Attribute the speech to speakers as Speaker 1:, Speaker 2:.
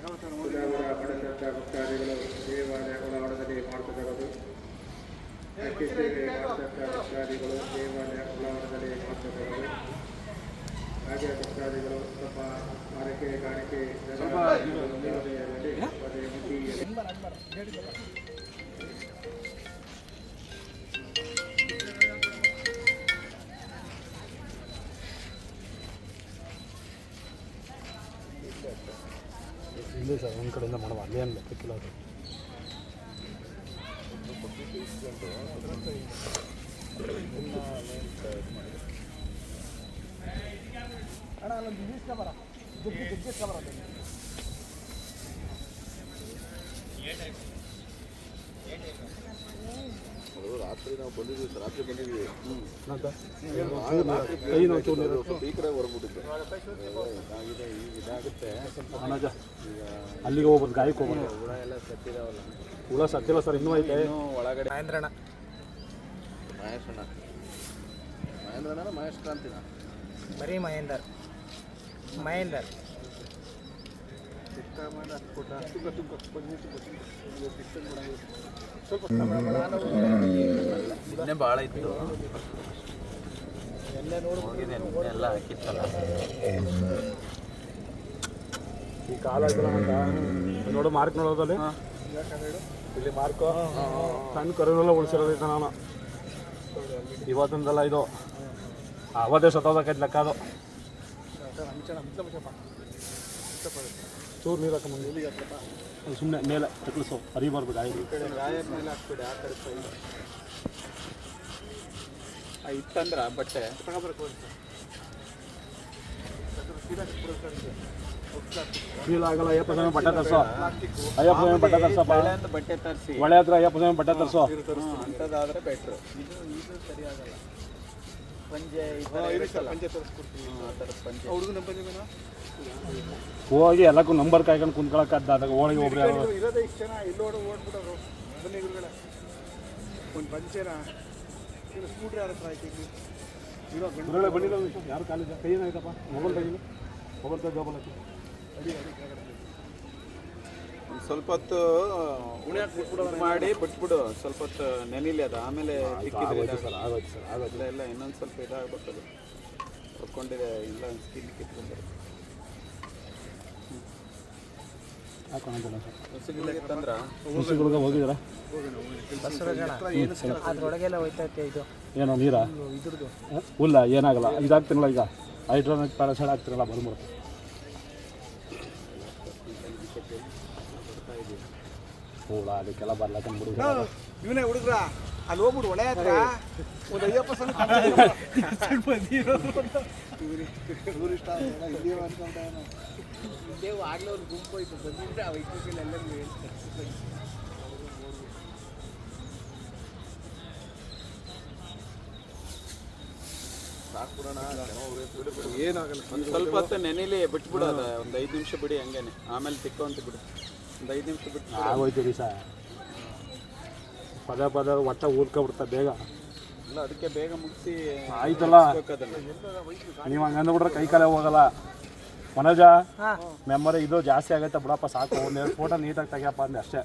Speaker 1: ಸುಧಾವರ ಮಠದಂಥ ಭಕ್ತಾದಿಗಳು ದೇವಾಲಯ ಒಳಾಂಗಣದಲ್ಲಿ ಮಾಡ್ತಿರೋದು. ಅಕ್ಕಿ ಸೇವೆ ಮಾಡತಕ್ಕ ಭಕ್ತಾದಿಗಳು ದೇವಾಲಯ ಒಳಾಂಗಣದಲ್ಲಿ ಮಾಡ್ತಿರೋದು. ಹಾಗೆ ಭಕ್ತಾದಿಗಳು ತಮ್ಮ ಆರೈಕೆ ಕಾಣಿಕೆ ದೇವಾಲಯದಲ್ಲಿ ಪದೇ ಮುಟ್ಟಿ
Speaker 2: ಇಲ್ಲ ಸರ್, ಒಂದು ಕಡೆಯಿಂದ ಮಾಡುವ ಅಲ್ಲೇ ಅಲ್ಲ ಲೆಕ್ಕಕ್ಕಿಲ್ಲ ಅದು
Speaker 3: ರಾತ್ರಿ ನಾವು ಬಂದಿದ್ವಿ ಸರ್ ರಾತ್ರಿ ಬಂದಿದ್ವಿ
Speaker 2: ನಾವು
Speaker 3: ಸರ್ ರಾತ್ರಿ ಹೊರಬಿಟ್ಟಿದ್ದು ಇದಾಗಿದೆ ಈಗ ಇದಾಗುತ್ತೆ
Speaker 2: ಅನಜ ಅಲ್ಲಿಗೆ ಹೋಗ್ಬೋದು ಗಾಯಕ್ಕೆ ಹೋಗ್ಬೋದು
Speaker 3: ಹುಳ ಎಲ್ಲ ಸತ್ತಿದಾವಲ್ಲ
Speaker 2: ಹುಳ ಸತ್ತಿಲ್ಲ ಸರ್ ಇನ್ನೂ ಐತೆ
Speaker 3: ಇನ್ನೂ ಒಳಗಡೆ
Speaker 4: ಮಹೇಂದ್ರಣ್ಣ
Speaker 3: ಮಹೇಶಣ್ಣ ಮಹೇಂದ್ರಣ್ಣ ಮಹೇಶ್ ಕ್ರಾಂತಿನ
Speaker 4: ಬರೀ ಮಹೇಂದರ್ ಮಹೇಂದರ್
Speaker 3: ಇನ್ನೇ ಭಾಳ ಇತ್ತು. ಹೋಗಿದೆ ಎಲ್ಲ ಹಾಕಿತ್ತಲ್ಲ.
Speaker 2: ಈ ಕಾಲ ನೋಡು ಮಾರ್ಕ್ ನೋಡೋದಲ್ಲಿ ಇಲ್ಲಿ ಮಾರ್ಕ್. ಸಣ್ಣ ಕರೆಲ್ಲ ಉಳಿಸಿರೋದೈತೆ ನಾನು. ಇವತ್ತಿಂದಲ್ಲ ಇದು ಅವತ್ತೇ ಸತ್ತೋದಕ್ಕೈತೆ ಲೆಕ್ಕ ಅದು. ಚೂರು ನೀರು ಹಾಕೊಂಬಂದು ಸುಮ್ಮನೆ ಮೇಲೆ ತಕ್ಕಳಿಸು ಹರಿಬಾರ್ದು ಗಾಯ.
Speaker 3: ಮೇಲೆ ಹಾಕ್ಬಿಡಿ ಆ ಕಡೆ ಸೈಡ್ ಇತ್ತಂದ್ರ ಬಟ್ಟೆ.
Speaker 2: ಫೀಲ್ ಆಗಲ್ಲ ಅಯ್ಯಪ್ಪ ಸ್ವಾಮಿ ಬಟ್ಟೆ ತರ್ಸೋ. ಅಯ್ಯಪ್ಪ ಸ್ವಾಮಿ ಬಟ್ಟೆ ತರ್ಸಪ್ಪ.
Speaker 3: ಬಟ್ಟೆ ತರಿಸಿ.
Speaker 2: ಒಳ್ಳೆ ಹತ್ರ ಅಯ್ಯಪ್ಪ ಸ್ವಾಮಿ ಬಟ್ಟೆ ತರಿಸೋ.
Speaker 3: ಅಂಥದ್ದಾದ್ರೆ ಬೆಟ್ರು ಇದು ಇದು ಸರಿ ಆಗಲ್ಲ ಪಂಜೆ
Speaker 2: ಹೋಗಿ ಎಲ್ಲಕ್ಕೂ ನಂಬರ್ ಕಾಯ್ಕೊಂಡು ಕುಂತ್ಕೊಳಕ್ಕಾದಾಗ ಹೋಳಿಗೆ ಒಬ್ರು ಯಾರು
Speaker 1: ಇರೋದೇ ಇಷ್ಟು ಜನ ಎಲ್ಲೋಡು ಓಡ್ಬಿಡೋರು ಬನ್ನಿ ಗುರುಗಳೇ ಒಂದು ಪಂಚೆನ? ಇಲ್ಲ ಸ್ಕೂಟ್ರ್ ಯಾರ ಹತ್ರ ಆಯ್ತು ಇಲ್ಲಿ. ಇರೋ
Speaker 2: ಗುರುಗಳೇ ಬಂದಿಲ್ಲ ಯಾರು ಕಾಲೇಜ್ ಕೈ ಏನಾಯ್ತಪ್ಪ ಮೊಬೈಲ್ ತೆಗಿಲಿ. ಮೊಬೈಲ್ ತೆಗೆದು ಜೋಬಲ್ ಹಾಕಿ
Speaker 3: ಒಂದ್ ಸ್ವಲ್ಪ ಹೊತ್ತು ಮಾಡಿ ಬಿಟ್ಬಿಡು ಸ್ವಲ್ಪ ಹೊತ್ತು ನೆನಿಲಿ ಅದು. ಆಮೇಲೆ ತಿಕ್ಕಿದ್ರೆ ಇಲ್ಲ ಇಲ್ಲ ಇನ್ನೊಂದು ಸ್ವಲ್ಪ ಇದಾಗ್ಬೇಕು ಅದು. ಹೊಡ್ಕೊಂಡಿದೆ ಇಲ್ಲ ಸ್ಕಿನ್
Speaker 4: ಹೋಯ್ತೈತೆ ಇದು.
Speaker 2: ಏನೋ ನೀರಾ? ಹುಲ್ಲ ಏನಾಗಲ್ಲ. ಇದಾಗ್ತಿರಲ್ಲ ಈಗ. ಹೈಡ್ರೋನಿಕ್ ಪ್ಯಾರಾಸೈಡ್ ಆಗ್ತಿರಲ್ಲ ಬಂದ್ಬಿಡುತ್ತೆ. ಹುಳ ಅದಕ್ಕೆಲ್ಲ ಬರ್ಲಾಕಂದ್ಬಿಡು
Speaker 1: ಇವನೇ ಹುಡುಗ್ರ. ಅಲ್ಲಿ ಹೋಗ್ಬಿಡು ಒಳ್ಳೆ ಹತ್ರ. ಒಂದು ಅಯ್ಯಪ್ಪ ಸ್ವಾಮಿ ಟೂರಿಸ್ಟ್
Speaker 4: ದೇವ್ ಆಗ್ಲೇ ಒಂದು ಗುಂಪು ಹೋಯ್ತು. ಬಂದಿದ್ರೆ ಆ ವೈದ್ಯಕೀಯಲ್ಲ
Speaker 1: ಏನಾಗಲ್ಲ.
Speaker 3: ಒಂದು ಸ್ವಲ್ಪ ಹೊತ್ತು ನೆನಿಲಿ ಬಿಟ್ಬಿಡೋದ ಒಂದು ಐದು ನಿಮಿಷ ಬಿಡಿ ಹಂಗೇನೆ. ಆಮೇಲೆ ತಿಕ್ಕೊಂತ ಬಿಡು. ಒಂದು ಐದು ನಿಮಿಷ ಬಿಟ್ಟು
Speaker 2: ಆಗೋಯ್ತು ರೀ ಸರ್ ಪದ ಪದ ಒಟ್ಟ ಊದ್ಕೊಬಿಡ್ತ ಬೇಗ.
Speaker 3: ಇಲ್ಲ ಅದಕ್ಕೆ ಬೇಗ ಮುಗಿಸಿ
Speaker 2: ಆಯ್ತಲ್ಲ?
Speaker 3: ನೀವು
Speaker 2: ನೀವು ಹಂಗಂದ್ಬಿಟ್ರೆ ಕೈ ಕಾಲೇ ಹೋಗಲ್ಲ. ಮನೋಜ ಮೆಮೊರಿ ಇದು ಜಾಸ್ತಿ ಆಗೈತೆ ಬಿಡಪ್ಪ ಸಾಕು. ಒಂದೆರಡು ಫೋಟೋ ನೀಟಾಗಿ ತೆಗಿಯಪ್ಪ ಅಂದೆ ಅಷ್ಟೇ.